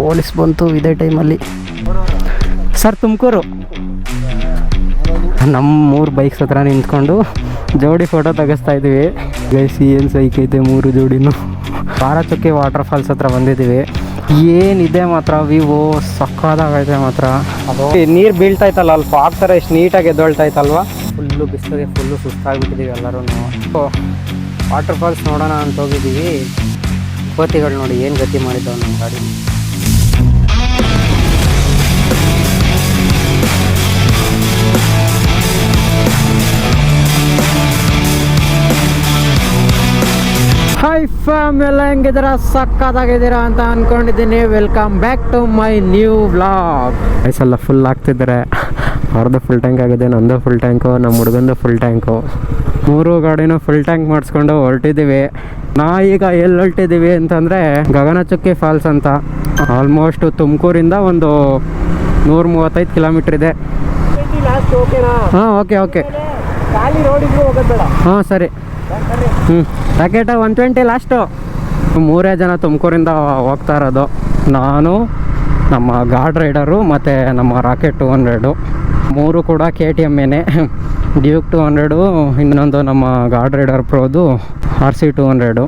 Police ಬಂತು ಇದೇ ಟೈಮಲ್ಲಿ. ಸರ್ ತುಮಕೂರು. ನಮ್ಮ ಮೂರು ಬೈಕ್ಸ್ ಹತ್ರ ನಿಂತ್ಕೊಂಡು ಜೋಡಿ ಫೋಟೋ ತೆಗೆಸ್ತಾ ಇದ್ದೀವಿ ಗೈಸಿ ಏನು ಸೈಕ್ ಐತೆ ಮೂರು ಜೋಡಿನೂ. ಪಾರಚುಕ್ಕಿ ವಾಟರ್ ಫಾಲ್ಸ್ ಹತ್ರ ಬಂದಿದ್ದೀವಿ. ಏನಿದೆ ಮಾತ್ರ ವಿವೋ ಸಕ್ಕದಾಗೈತೆ ಮಾತ್ರ. ಅದು ನೀರು ಬೀಳ್ತಾಯ್ತಲ್ಲ ಅಲ್ಲಿ ಫಾಗ್ ಥರ ಎಷ್ಟು ನೀಟಾಗಿ ಎದ್ದೊಳ್ತೈತಲ್ವ ಫುಲ್ಲು ಬಿಸಿಲಿಗೆ ಫುಲ್ಲು ಸುಸ್ತಾಗಿಬಿಟ್ಟಿದ್ದೀವಿ ಎಲ್ಲರೂ ವಾಟರ್ ಫಾಲ್ಸ್ ನೋಡೋಣ ಅಂತ ಹೋಗಿದ್ದೀವಿ. ಕೋತಿಗಳು ನೋಡಿ ಏನು ಗತಿ ಮಾಡಿದ್ದಾವೆ ನಮ್ಮ ಗಾಡಿ. ಹಾಯ್ ಫ್ಯಾಮ್ ಎಲ್ಲ ಹೆಂಗಿದ್ದೀರಾ? ಸಕ್ಕತ್ತಾಗಿದ್ದೀರಾ ಅಂತ ಅಂದ್ಕೊಂಡಿದ್ದೀನಿ welcome back to my new vlog ಐಸೆಲ್ಲ full ಆಗ್ತಿದ್ದಾರೆ. ಅವ್ರದ್ದು ಫುಲ್ ಟ್ಯಾಂಕ್ ಆಗಿದೆ ನಂದು ಫುಲ್ ಟ್ಯಾಂಕು ನಮ್ಮ ಹುಡುಗಂದು ಫುಲ್ ಟ್ಯಾಂಕು ಮೂರು ಗಾಡಿನೂ ಫುಲ್ ಟ್ಯಾಂಕ್ ಮಾಡಿಸ್ಕೊಂಡು ಹೊರಟಿದ್ದೀವಿ. ನಾ ಈಗ ಎಲ್ಲಿ ಹೊರಟಿದ್ದೀವಿ ಅಂತಂದರೆ ಗಗನಚುಕ್ಕಿ ಫಾಲ್ಸ್ ಅಂತ. ಆಲ್ಮೋಸ್ಟ್ ತುಮಕೂರಿಂದ ಒಂದು ನೂರ ಮೂವತ್ತೈದು ಕಿಲೋಮೀಟ್ರ್ ಇದೆ ಲಾಸ್ಟ್ ಓಕೆನಾ ಹಾಂ ಓಕೆ ಓಕೆ ಹಾಂ ಸರಿ. ಪ್ಯಾಕೆಟ್ ಒನ್ ಟ್ವೆಂಟಿ ಲಾಸ್ಟು ಮೂರೇ ಜನ ತುಮಕೂರಿಂದ ಹೋಗ್ತಾ ಇರೋದು. ನಾನು ನಮ್ಮ ಗಾರ್ಡ್ ರೈಡರು ಮತ್ತು ನಮ್ಮ ರಾಕೆಟ್ ಟು ಹಂಡ್ರೆಡು ಮೂರು ಕೂಡ ಕೆ ಟಿ ಎಂ ಏನೇ. ಡ್ಯೂಕ್ ಟು ಹಂಡ್ರೆಡು ಇನ್ನೊಂದು ನಮ್ಮ ಗಾರ್ಡ್ ರೈಡರ್ ಪ್ರೋದು ಆರ್ ಸಿ ಟು ಹಂಡ್ರೆಡು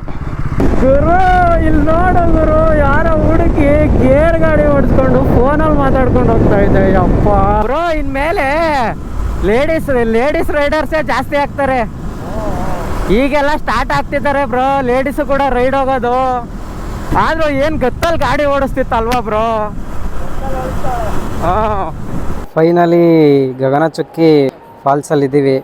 ಗುರು ಇಲ್ಲಿ ನೋಡು ಗುರು ಯಾರೋ ಹುಡುಕಿ ಗೇರ್ ಗಾಡಿ ಓಡಿಸ್ಕೊಂಡು ಫೋನಲ್ಲಿ ಮಾತಾಡ್ಕೊಂಡು ಹೋಗ್ತಾ ಇದ್ದೆ. ಅಪ್ಪ ಬ್ರೋ ಇನ್ಮೇಲೆ ಲೇಡೀಸ್ ಲೇಡೀಸ್ ರೈಡರ್ಸೇ ಜಾಸ್ತಿ ಆಗ್ತಾರೆ. ಈಗೆಲ್ಲ ಸ್ಟಾರ್ಟ್ ಆಗ್ತಿದ್ದಾರೆ ಬ್ರೋ ಲೇಡೀಸು ಕೂಡ ರೈಡ್ ಹೋಗೋದು. ಆದ್ರೂ ಏನು ಗತ್ತಲ್ಲಿ ಗಾಡಿ ಓಡಿಸ್ತಿತ್ತಲ್ವಾ ಬ್ರೋ ಫೈನಲಿ ಗಗನಚುಕ್ಕಿ ಫಾಲ್ಸಲ್ಲಿ ಇದ್ದೀವಿ.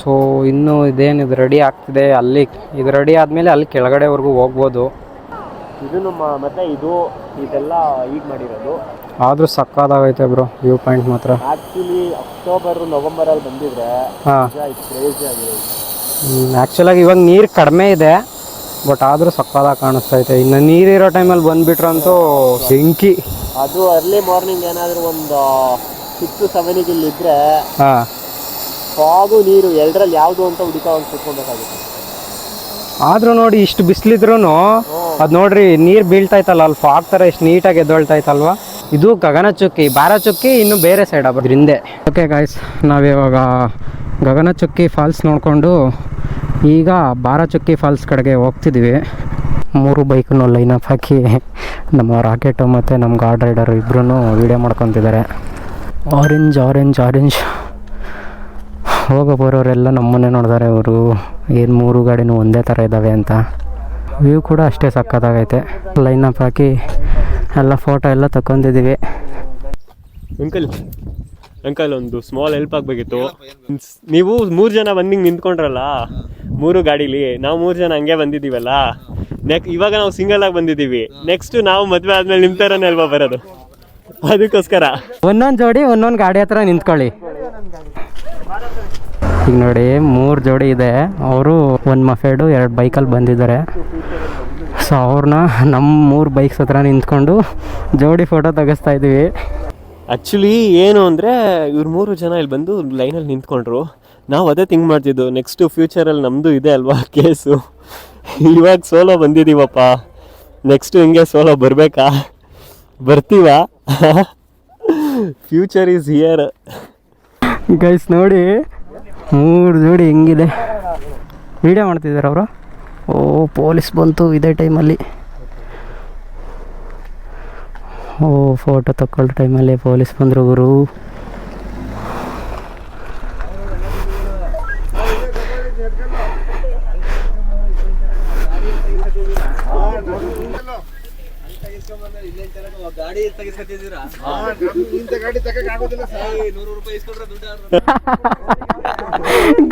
ಸೊ ಇನ್ನೂ ಇದು ರೆಡಿ ಆಗ್ತಿದೆ ಅಲ್ಲಿ. ಇದು ರೆಡಿ ಆದಮೇಲೆ ಅಲ್ಲಿ ಕೆಳಗಡೆವರೆಗೂ ಹೋಗ್ಬೋದು. ಇದು ನಮ್ಮ ಮತ್ತೆ ಇದು ಇದೆಲ್ಲ ಈಗ ಮಾಡಿರೋದು. ಆದರೂ ಸಕ್ಕದಾಗೈತೆ ಬ್ರೋ ವ್ಯೂ ಪಾಯಿಂಟ್ ಮಾತ್ರ. ಆಕ್ಚುಲಿ ಅಕ್ಟೋಬರ್ ನವೆಂಬರ್ ಅಲ್ಲಿ ಬಂದಿದ್ರೆ ಹಾಂ. ಕ್ರೇಜಿ ಆಗಿರೋದು ಆ್ಯಕ್ಚುಲಾಗಿ ಇವಾಗ ನೀರು ಕಡಿಮೆ ಇದೆ ಬಟ್ ಆದರೂ ಕಾಣಿಸ್ತಾ ಕಾಣಿಸ್ತೈತೆ ಇನ್ನು ನೀರಿರೋ ಟೈಮಲ್ಲಿ ಬಂದುಬಿಟ್ರಂತೂ ಬೆಂಕಿ. ಅದು ಅರ್ಲಿ ಮಾರ್ನಿಂಗ್ ಏನಾದರೂ ಒಂದು ಸಿಕ್ಸ್ ಸೆವೆನಿಗೆ ಇಲ್ಲಿ ಇದ್ರೆ ಹಾಂ. ಫಾಗು ನೀರು ಎರಡರಲ್ಲಿ ಯಾವುದು ಅಂತ ಹುಡುಕ ಒಂದು ಕುತ್ಕೊಬೇಕಾಗುತ್ತೆ ಆದ್ರೂ ನೋಡಿ ಇಷ್ಟು ಬಿಸಿಲಿದ್ರು ಅದು ನೋಡ್ರಿ ನೀರು ಇತ್ತಲ್ಲ ಅಲ್ಲಿ ಫಾಗ್ ಥರ ಇಷ್ಟು ನೀಟಾಗಿ ಎದ್ದೊಳ್ತೈತಲ್ವಾ ಇದು ಗಗನ ಚುಕ್ಕಿ ಬಾರ ಚುಕ್ಕಿ ಇನ್ನು ಬೇರೆ ಸೈಡ್ ಹಿಂದೆ ಓಕೆ ಗಾಯ್ಸ್ ನಾವಿವಾಗ ಗಗನಚುಕ್ಕಿ ಫಾಲ್ಸ್ ನೋಡಿಕೊಂಡು ಈಗ ಬಾರಚುಕ್ಕಿ ಫಾಲ್ಸ್ ಕಡೆಗೆ ಹೋಗ್ತಿದ್ದೀವಿ ಮೂರು ಬೈಕ್ನು ಲೈನ್ ಅಪ್ ಹಾಕಿ ನಮ್ಮ ರಾಕೆಟು ಮತ್ತು ನಮ್ಮ ಗಾರ್ಡ್ ರೈಡರ್ ಇಬ್ಬರೂ ವೀಡಿಯೋ ಮಾಡ್ಕೊತಿದ್ದಾರೆ. ಆರೆಂಜ್ ಆರೆಂಜ್ ಆರೆಂಜ್ ಹೋಗೋ ಬರೋರೆಲ್ಲ ನಮ್ಮನ್ನೇ ನೋಡಿದಾರೆ ಅವರು. ಏನು ಮೂರು ಗಾಡಿನೂ ಒಂದೇ ಥರ ಇದ್ದಾವೆ ಅಂತ. ವ್ಯೂ ಕೂಡ ಅಷ್ಟೇ ಸಕ್ಕತ್ತಾಗೈತೆ. ಲೈನ್ ಅಪ್ ಹಾಕಿ ಎಲ್ಲ ಫೋಟೋ ಎಲ್ಲ ತಗೊಂಡಿದ್ದೀವಿ ಅಂಕಲ್ ಅಂಕಲ್ ಒಂದು ಸ್ಮಾಲ್ ಹೆಲ್ಪ್ ಆಗಬೇಕಿತ್ತು. ನೀವು ಮೂರು ಜನ ಬಂದಿಂಗ್ ನಿಂತ್ಕೊಂಡ್ರಲ್ಲ? ಮೂರು ಗಾಡೀಲಿ ನಾವು ಮೂರು ಜನ ಹಂಗೆ ಬಂದಿದ್ದೀವಲ್ಲ? ನೆಕ್ ಇವಾಗ ನಾವು ಸಿಂಗಲ್ ಆಗಿ ಬಂದಿದ್ದೀವಿ. ನೆಕ್ಸ್ಟ್ ನಾವು ಮದುವೆ ಆದ್ಮೇಲೆ ನಿಮ್ಮ ಥರನೇ ಅಲ್ವಾ ಬರೋದು? ಅದಕ್ಕೋಸ್ಕರ. ಒಂದೊಂದು ಜೋಡಿ ಒಂದೊಂದು ಗಾಡಿ ಹತ್ರ ನಿಂತ್ಕೊಳ್ಳಿ. ಈಗ ನೋಡಿ ಮೂರು ಜೋಡಿ ಇದೆ. ಅವರು ಒಂದು ಮಫೇಡು ಎರಡು ಬೈಕಲ್ಲಿ ಬಂದಿದ್ದಾರೆ. ಸೊ ಅವ್ರನ್ನ ನಮ್ಮ ಮೂರು ಬೈಕ್ಸ್ ಹತ್ರ ನಿಂತ್ಕೊಂಡು ಜೋಡಿ ಫೋಟೋ ತೆಗೆಸ್ತಾ ಇದ್ದೀವಿ. ಆ್ಯಕ್ಚುಲಿ ಏನು ಅಂದರೆ, ಇವ್ರು ಮೂರು ಜನ ಇಲ್ಲಿ ಬಂದು ಲೈನಲ್ಲಿ ನಿಂತ್ಕೊಂಡ್ರು. ನಾವು ಅದೇ ಥಿಂಕ್ ಮಾಡ್ತಿದ್ದು ನೆಕ್ಸ್ಟ್ ಫ್ಯೂಚರಲ್ಲಿ ನಮ್ಮದು ಇದೆ ಅಲ್ವಾ ಕೇಸು? ಇವಾಗ ಸೋಲೋ ಬಂದಿದ್ದೀವಪ್ಪ ನೆಕ್ಸ್ಟು ಹಿಂಗೆ ಸೋಲೋ ಬರಬೇಕಾ? ಬರ್ತೀವ? ಫ್ಯೂಚರ್ ಈಸ್ ಹಿಯರ್ ಗೈಸ್ ನೋಡಿ, ಮೂರು ಜೋಡಿ ಹೆಂಗಿದೆ. ವೀಡಿಯೋ ಮಾಡ್ತಿದ್ದಾರೆ ಅವರು? ಓ ಪೊಲೀಸ್ ಬಂತು ಇದೇ ಟೈಮಲ್ಲಿ ಓ ಫೋಟೋ ತಕ್ಕೊಳ್ಳೋ ಟೈಮಲ್ಲಿ ಪೊಲೀಸ್ ಬಂದರು ಗುರು.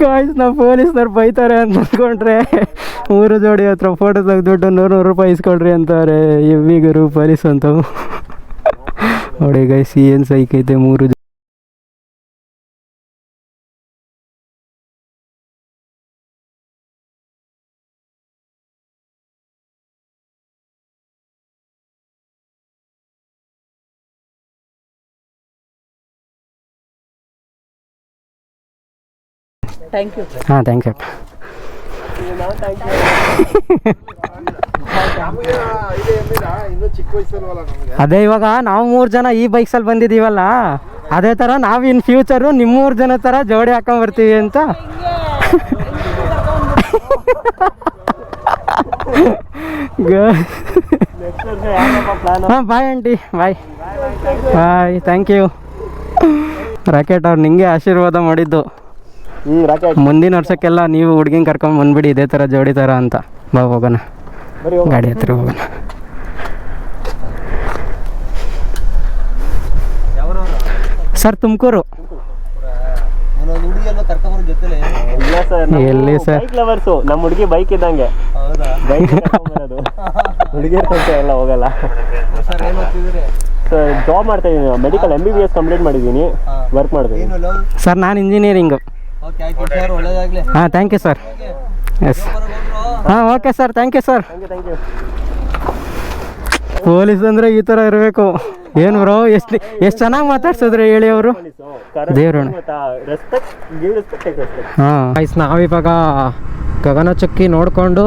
ಗಾಯ್ಸ್ ನಾವು ಪೊಲೀಸ್ನವ್ರು ಬೈತಾರೆ ಅಂತ ಅಂದ್ಕೊಂಡ್ರೆ ಮೂರು ಜೋಡಿ ಹತ್ರ ಫೋಟೋ ತೆಗೆದುಬಿಟ್ಟು ನೂರು ನೂರು ರೂಪಾಯಿ ಇಸ್ಕೊಳ್ರಿ ಅಂತಾರೆ. ಎಮ್ಮಿಗರು ಪೊಲೀಸ್ ಅಂತ ನೋಡಿ ಗೈಸ್ ಏನು ಸೈಕೈತೆ ಮೂರು ಥ್ಯಾಂಕ್ ಯು ಹಾಂ ಥ್ಯಾಂಕ್ ಯು ಅದೇ ಇವಾಗ ನಾವು ಮೂರು ಜನ ಈ ಬೈಕ್ಸಲ್ಲಿ ಬಂದಿದ್ದೀವಲ್ಲ ಅದೇ ಥರ ನಾವು ಇನ್ ಫ್ಯೂಚರು ನಿಮ್ಮ ಮೂರು ಜನ ಥರ ಜೋಡಿ ಹಾಕೊಂಬರ್ತೀವಿ ಅಂತ. ಹಾಂ bye aunty bye bye thank you rocket ಅವ್ರು ನಿಂಗೆ ಆಶೀರ್ವಾದ ಮಾಡಿದ್ದು. ಮುಂದಿನ ವರ್ಷಕ್ಕೆಲ್ಲ ನೀವು ಹುಡ್ಗಿನ ಕರ್ಕೊಂಡು ಬಂದ್ಬಿಡಿ ಇದೇ ಥರ ಜೋಡಿ ಥರ ಅಂತ. ಬಾ ಹೋಗೋಣ. ಗಾಡಿ ಹತ್ರ ಹೋಗೋಣ. ಸರ್ ತುಮಕೂರು. ಎಲ್ಲಿ ಸರ್ ಎಲ್ಲಿ ಸರ್? ಬೈಕ್ ಲವರ್ಸು ನಮ್ಮ ಹುಡುಗಿ ಬೈಕ್ ಇದ್ದಂಗೆ. ಹೌದಾ? ಬೈಕ್ ಬರೋದು ಹುಡುಗಿಯರ್ ಸಂತೆ ಎಲ್ಲ ಹೋಗಲ್ಲ. ಸರ್ ಏನು ಓದ್ತಿದ್ದೀರಿ? ಸರ್ ಜಾಬ್ ಮಾಡ್ತಾ ಇದ್ದೀನಿ. Medical M B B S complete ಮಾಡಿದ್ದೀನಿ. ವರ್ಕ್ ಮಾಡ್ತೀನಿ ಸರ್ ನಾನು ಇಂಜಿನಿಯರಿಂಗ್ ಓಕೆ ಆಯ್ತು ಸರ್ ಒಳ್ಳೇದಾಗ್ಲಿ. ಹಾಂ ಥ್ಯಾಂಕ್ ಯು ಸರ್ ಎಸ್ ಹಾಂ okay sir thank you sir thank you police ಅಂದರೆ ಈ ಥರ ಇರಬೇಕು. ಏನು ಬ್ರೋ ಎಷ್ಟು ಎಷ್ಟು ಚೆನ್ನಾಗಿ ಮಾತಾಡ್ಸಿದ್ರೆ ಹೇಳಿ ಅವರು? ದೇವ್ರಣ ಹಾಂ. ಐಸ್ ನಾವಿವಾಗ ಗಗನ ಚುಕ್ಕಿ ನೋಡಿಕೊಂಡು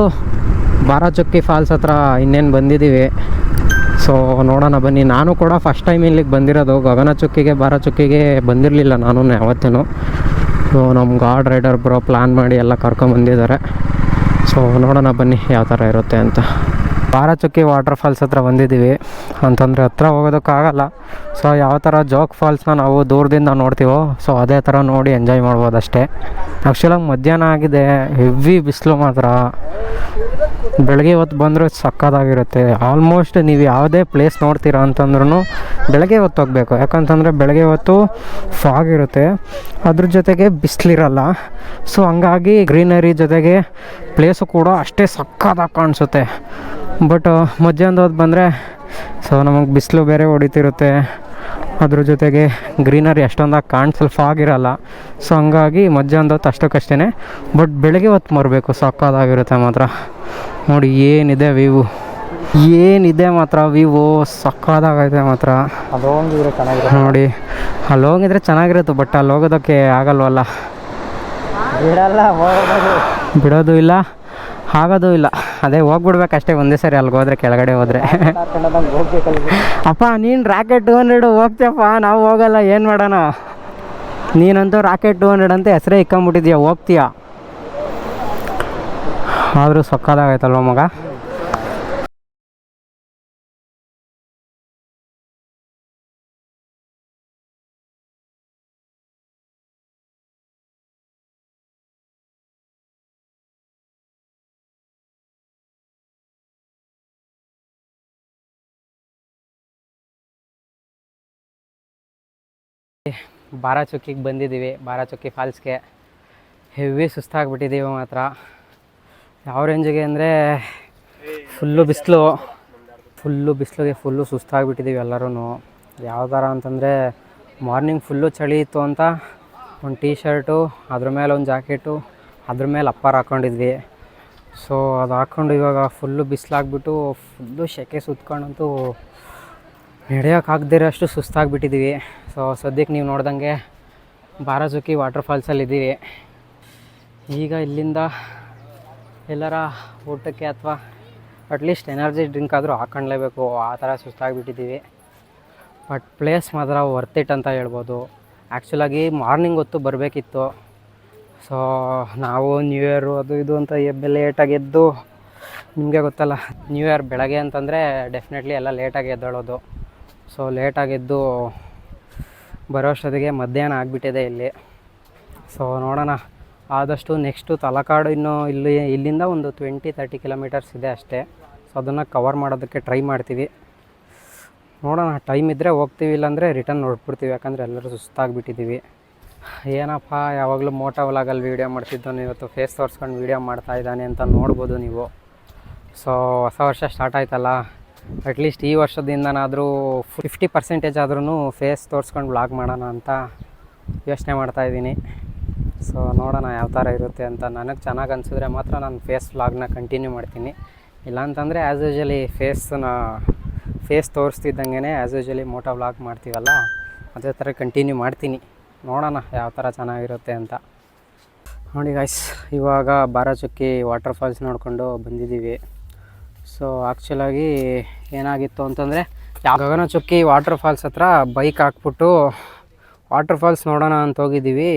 ಬಾರ ಚುಕ್ಕಿ ಫಾಲ್ಸ್ ಹತ್ರ ಇನ್ನೇನು ಬಂದಿದ್ದೀವಿ ಸೊ ನೋಡೋಣ ಬನ್ನಿ. ನಾನು ಕೂಡ ಫಸ್ಟ್ ಟೈಮ್ ಇಲ್ಲಿಗೆ ಬಂದಿರೋದು. ಗಗನ ಚುಕ್ಕಿಗೆ ಬಾರ ಚುಕ್ಕಿಗೆ ಬಂದಿರಲಿಲ್ಲ ನಾನು ಯಾವತ್ತೂ ಸೊ ನಮ್ಮ ಗಾಡ್ ರೈಡರ್ ಬರೋ ಪ್ಲ್ಯಾನ್ ಮಾಡಿ ಎಲ್ಲ ಕರ್ಕೊಂಬಂದಿದ್ದಾರೆ ಸೊ ನೋಡೋಣ ಬನ್ನಿ ಯಾವ ಥರ ಇರುತ್ತೆ ಅಂತ. ಬಾರಚುಕ್ಕಿ ವಾಟರ್ ಫಾಲ್ಸ್ ಹತ್ರ ಬಂದಿದ್ದೀವಿ. ಅಂತಂದರೆ ಹತ್ರ ಹೋಗೋದಕ್ಕಾಗಲ್ಲ ಸೊ ಯಾವ ಥರ ಜೋಗ್ ಫಾಲ್ಸ್ನ ನಾವು ದೂರದಿಂದ ನೋಡ್ತೀವೋ, ಸೊ ಅದೇ ಥರ ನೋಡಿ ಎಂಜಾಯ್ ಮಾಡ್ಬೋದು ಅಷ್ಟೇ ಆ್ಯಕ್ಚುಲಾಗಿ ಮಧ್ಯಾಹ್ನ ಆಗಿದೆ, ಹೆವಿ ಬಿಸಿಲು ಮಾತ್ರ. ಬೆಳಗ್ಗೆ ಹೊತ್ತು ಬಂದರೆ ಸಕ್ಕತ್ತಾಗಿರುತ್ತೆ. ಆಲ್ಮೋಸ್ಟ್ ನೀವು ಯಾವುದೇ ಪ್ಲೇಸ್ ನೋಡ್ತೀರಾ ಅಂತಂದ್ರೂ ಬೆಳಗ್ಗೆ ಹೊತ್ತು ಹೋಗಬೇಕು. ಯಾಕಂತಂದರೆ ಬೆಳಗ್ಗೆ ಹೊತ್ತು ಫಾಗ್ ಇರುತ್ತೆ. ಅದ್ರ ಜೊತೆಗೆ ಬಿಸಿಲಿರಲ್ಲ. ಸೊ ಹಂಗಾಗಿ ಗ್ರೀನರಿ ಜೊತೆಗೆ ಪ್ಲೇಸು ಕೂಡ ಅಷ್ಟೇ ಸಕ್ಕತ್ತಾಗಿ ಕಾಣಿಸುತ್ತೆ. ಬಟ್ ಮಧ್ಯಾಹ್ನದ ಹೊತ್ತು ಬಂದರೆ ಸೊ ನಮಗೆ ಬಿಸಿಲು ಬೇರೆ ಹೊಡಿತಿರುತ್ತೆ. ಅದ್ರ ಜೊತೆಗೆ ಗ್ರೀನರಿ ಅಷ್ಟೊಂದಾಗಿ ಕಾಣಿಸಲು ಫಾಗಿರಲ್ಲ ಸೊ ಹಂಗಾಗಿ ಮಧ್ಯಾಹ್ನದ ಹೊತ್ತು ಅಷ್ಟಕ್ಕಷ್ಟೇ ಬಟ್ ಬೆಳಗ್ಗೆ ಹೊತ್ತು ಮರಬೇಕು. ಸಕ್ಕತ್ತಾಗಿರುತ್ತೆ ಮಾತ್ರ. ನೋಡಿ ಏನಿದೆ ವಿವು? ಏನಿದೆ ಮಾತ್ರ ವಿವೋ? ಸಕ್ಕದಾಗೈತೆ ಮಾತ್ರ. ಅದು ಹೋಗಿದ್ರೆ ಚೆನ್ನಾಗಿರೋ ನೋಡಿ ಅಲ್ಲಿ ಹೋಗಿದ್ರೆ ಚೆನ್ನಾಗಿರುತ್ತೆ ಬಟ್ ಅಲ್ಲಿ ಹೋಗೋದಕ್ಕೆ ಆಗಲ್ವಲ್ಲ? ಬಿಡಲ್ಲ ಬಿಡೋದು ಇಲ್ಲ ಆಗೋದು ಇಲ್ಲ. ಅದೇ ಹೋಗ್ಬಿಡ್ಬೇಕಷ್ಟೇ ಒಂದೇ ಸರಿ ಅಲ್ಲಿಗೆ ಹೋದ್ರೆ ಕೆಳಗಡೆ ಹೋದ್ರೆ. ಅಪ್ಪ ನೀನು ರಾಕೆಟ್ ಟು ಹಂಡ್ರೆಡು ಹೋಗ್ತೀಯಪ್ಪ ನಾವು ಹೋಗಲ್ಲ ಏನು ಮಾಡೋಣ? ನೀನಂತೂ ರಾಕೆಟ್ ಟು ಹಂಡ್ರೆಡ್ ಅಂತ ಹೆಸರೇ ಇಕ್ಕೊಂಬಿಟ್ಟಿದ್ಯಾ ಹೋಗ್ತೀಯ? ಆದರೂ ಸಕ್ಕದಾಗೈತಲ್ವ ಮಗ? ಬಾರಾಚುಕ್ಕಿಗೆ ಬಂದಿದ್ದೀವಿ ಬಾರಾಚುಕ್ಕಿ ಫಾಲ್ಸ್ಗೆ. ಹೆವಿ ಸುಸ್ತಾಗ್ಬಿಟ್ಟಿದ್ದೀವಿ ಮಾತ್ರ. ಯಾವ ರೇಂಜಿಗೆ ಅಂದರೆ ಫುಲ್ಲು ಬಿಸಿಲು. ಫುಲ್ಲು ಬಿಸಿಲಿಗೆ ಫುಲ್ಲು ಸುಸ್ತಾಗಿಬಿಟ್ಟಿದ್ದೀವಿ ಎಲ್ಲರೂ ಯಾವ ಥರ ಅಂತಂದರೆ ಮಾರ್ನಿಂಗ್ ಫುಲ್ಲು ಚಳಿ ಇತ್ತು ಅಂತ ಒಂದು ಟೀ ಶರ್ಟು ಅದ್ರ ಮೇಲೆ ಒಂದು ಜಾಕೆಟು, ಅದ್ರ ಮೇಲೆ ಅಪ್ಪರ್ ಹಾಕ್ಕೊಂಡಿದ್ವಿ ಸೊ, ಅದು ಹಾಕ್ಕೊಂಡು ಇವಾಗ ಫುಲ್ಲು ಬಿಸಿಲಾಗ್ಬಿಟ್ಟು ಫುಲ್ಲು ಸೆಕೆ ಸುತ್ಕೊಂಡಂತೂ ನಡೆಯೋಕ್ಕಾಗದಿರೋ ಅಷ್ಟು ಸುಸ್ತಾಗ್ಬಿಟ್ಟಿದ್ದೀವಿ ಸೊ, ಸದ್ಯಕ್ಕೆ ನೀವು ನೋಡ್ದಂಗೆ ಬಾರಾಜುಕಿ ವಾಟರ್ ಫಾಲ್ಸಲ್ಲಿ ಇದ್ದೀವಿ ಈಗ ಇಲ್ಲಿಂದ ಎಲ್ಲರ ಊಟಕ್ಕೆ ಅಥವಾ ಅಟ್ಲೀಸ್ಟ್ ಎನರ್ಜಿ ಡ್ರಿಂಕ್ ಆದರೂ ಹಾಕ್ಕೊಳ್ಳೇಬೇಕು ಆ ಥರ ಸುಸ್ತಾಗಿಬಿಟ್ಟಿದ್ದೀವಿ. ಬಟ್ ಪ್ಲೇಸ್ ಮಾತ್ರ ವರ್ತ್ ಇಟ್ ಅಂತ ಹೇಳ್ಬೋದು. ಆ್ಯಕ್ಚುಲಾಗಿ ಮಾರ್ನಿಂಗ್ ಹೊತ್ತು ಬರಬೇಕಿತ್ತು. ಸೊ ನಾವು ನ್ಯೂ ಇಯರು ಅದು ಇದು ಅಂತ ಎಬ್ಬೆ ಲೇಟಾಗಿ ಎದ್ದು, ನಿಮಗೆ ಗೊತ್ತಲ್ಲ ನ್ಯೂ ಇಯರ್ ಬೆಳಗ್ಗೆ ಅಂತಂದರೆ ಡೆಫಿನೆಟ್ಲಿ ಎಲ್ಲ ಲೇಟಾಗಿ ಎದ್ದೇಳೋದು. ಸೊ ಲೇಟಾಗಿ ಎದ್ದು ಬರೋ ಅಷ್ಟೊತ್ತಿಗೆ ಮಧ್ಯಾಹ್ನ ಆಗಿಬಿಟ್ಟಿದೆ ಇಲ್ಲಿ. ಸೊ ನೋಡೋಣ. ಆದಷ್ಟು ನೆಕ್ಸ್ಟು ತಲಕಾಡು ಇನ್ನೂ ಇಲ್ಲಿ, ಇಲ್ಲಿಂದ ಒಂದು ಟ್ವೆಂಟಿ ತರ್ಟಿ ಕಿಲೋಮೀಟರ್ಸ್ ಇದೆ ಅಷ್ಟೇ. ಸೊ ಅದನ್ನು ಕವರ್ ಮಾಡೋದಕ್ಕೆ ಟ್ರೈ ಮಾಡ್ತೀವಿ. ನೋಡೋಣ ಟೈಮ್ ಇದ್ದರೆ ಹೋಗ್ತೀವಿ, ಇಲ್ಲಾಂದರೆ ರಿಟರ್ನ್ ಹೊರಟ್ಬಿಡ್ತೀವಿ. ಯಾಕಂದರೆ ಎಲ್ಲರೂ ಸುಸ್ತಾಗಿಬಿಟ್ಟಿದ್ದೀವಿ. ಏನಪ್ಪ, ಯಾವಾಗಲೂ ಮೋಟೋ ವ್ಲಾಗಲ್ಲಿ ವೀಡಿಯೋ ಮಾಡ್ತಿದ್ದನು ಇವತ್ತು ಫೇಸ್ ತೋರಿಸ್ಕೊಂಡು ವೀಡಿಯೋ ಮಾಡ್ತಾ ಇದ್ದಾನೆ ಅಂತ ನೋಡ್ಬೋದು ನೀವು. ಸೊ ಹೊಸ ವರ್ಷ ಸ್ಟಾರ್ಟ್ ಆಯ್ತಲ್ಲ? ಅಟ್ಲೀಸ್ಟ್ ಈ ವರ್ಷದಿಂದನಾದರೂ ಫಿಫ್ಟಿ ಪರ್ಸೆಂಟೇಜ್ ಆದ್ರೂ ಫೇಸ್ ತೋರಿಸ್ಕೊಂಡು ವ್ಲಾಗ್ ಮಾಡೋಣ ಅಂತ ಯೋಚನೆ ಮಾಡ್ತಾಯಿದ್ದೀನಿ ಸೊ ನೋಡೋಣ ಯಾವ ಥರ ಇರುತ್ತೆ ಅಂತ ನನಗೆ ಚೆನ್ನಾಗಿ ಅನಿಸಿದ್ರೆ ಮಾತ್ರ ನಾನು ಫೇಸ್ ವ್ಲಾಗ್ನ ಕಂಟಿನ್ಯೂ ಮಾಡ್ತೀನಿ. ಇಲ್ಲಾಂತಂದರೆ ಆ್ಯಸ್ ಯೂಶಲಿ ಫೇಸ್ನ, ಫೇಸ್ ತೋರಿಸ್ತಿದ್ದಂಗೆ ಆ್ಯಸ್ ಯೂಶಲಿ ಮೋಟೋ ವ್ಲಾಗ್ ಮಾಡ್ತೀವಲ್ಲ, ಅದೇ ಥರ ಕಂಟಿನ್ಯೂ ಮಾಡ್ತೀನಿ. ನೋಡೋಣ ಯಾವ ಥರ ಚೆನ್ನಾಗಿರುತ್ತೆ ಅಂತ. ನೋಡಿ ಗಾಯ್ಸ್ ಇವಾಗ ಬಾರಾಚುಕ್ಕಿ ವಾಟರ್ ಫಾಲ್ಸ್ ನೋಡಿಕೊಂಡು ಬಂದಿದ್ದೀವಿ. ಸೊ ಆ್ಯಕ್ಚುಲಾಗಿ ಏನಾಗಿತ್ತು ಅಂತಂದರೆ ಗಗನ ಚುಕ್ಕಿ ವಾಟರ್ ಫಾಲ್ಸ್ ಹತ್ರ ಬೈಕ್ ಹಾಕ್ಬಿಟ್ಟು ವಾಟರ್ ಫಾಲ್ಸ್ ನೋಡೋಣ ಅಂತ ಹೋಗಿದ್ದೀವಿ.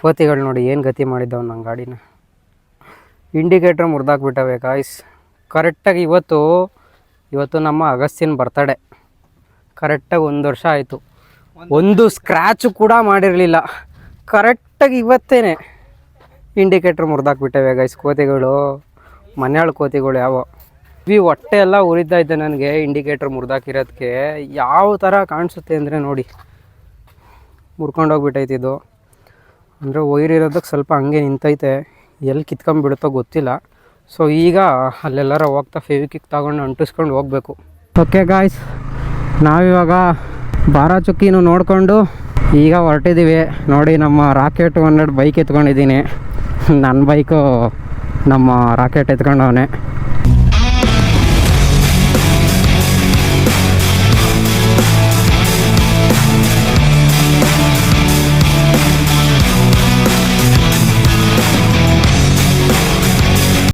ಕೋತಿಗಳು ನೋಡಿ ಏನು ಗತಿ ಮಾಡಿದ್ದಾವೆ ನನ್ನ ಗಾಡಿನ. ಇಂಡಿಕೇಟ್ರ್ ಮುರಿದಾಕ್ಬಿಟ್ಟವೆ ಕಾಯ್ಸ್ ಕರೆಕ್ಟಾಗಿ ಇವತ್ತು ಇವತ್ತು ನಮ್ಮ ಅಗಸ್ತಿನ ಬರ್ತಡೆ ಕರೆಕ್ಟಾಗಿ ಒಂದು ವರ್ಷ ಆಯಿತು. ಒಂದು ಸ್ಕ್ರ್ಯಾಚು ಕೂಡ ಮಾಡಿರಲಿಲ್ಲ. ಕರೆಕ್ಟಾಗಿ ಇವತ್ತೇನೆ ಇಂಡಿಕೇಟ್ರ್ ಮುರಿದಾಕ್ಬಿಟ್ಟವೆ ಗೈಸ್ ಕೋತಿಗಳು, ಮನೆಯಾಳ ಕೋತಿಗಳು ಯಾವ. ಬಿ ಹೊಟ್ಟೆ ಎಲ್ಲ ಉರಿತಾ ಇದ್ದೆ ನನಗೆ ಇಂಡಿಕೇಟ್ರ್ ಮುರಿದಾಕಿರೋದಕ್ಕೆ ಯಾವ ಥರ ಕಾಣಿಸುತ್ತೆ ಅಂದರೆ ನೋಡಿ. ಮುರ್ಕೊಂಡೋಗ್ಬಿಟ್ಟೈತೆ ಇದು ವೈರ್ ಇರೋದಕ್ಕೆ ಸ್ವಲ್ಪ ಹಂಗೆ ನಿಂತೈತೆ, ಎಲ್ಲಿ ಕಿತ್ಕೊಂಡ್ಬಿಡುತ್ತೋ ಗೊತ್ತಿಲ್ಲ. ಸೊ ಈಗ ಅಲ್ಲೆಲ್ಲರ ಹೋಗ್ತಾ ಫೆವಿಕಿಕ್ ತಗೊಂಡು ಅಂಟಿಸ್ಕೊಂಡು ಹೋಗಬೇಕು. ಓಕೆ ಗಾಯ್ಸ್ ನಾವಿವಾಗ ಬಾರಾ ಚುಕ್ಕಿನೂ ನೋಡಿಕೊಂಡು ಈಗ ಹೊರಟಿದ್ದೀವಿ. ನೋಡಿ, ನಮ್ಮ ರಾಕೆಟ್ ಹಂಡ್ರೆಡ್ ಬೈಕ್ ಎತ್ಕೊಂಡಿದ್ದೀನಿ. ನನ್ನ ಬೈಕು ನಮ್ಮ ರಾಕೆಟ್ ಎತ್ಕೊಂಡವನೆ.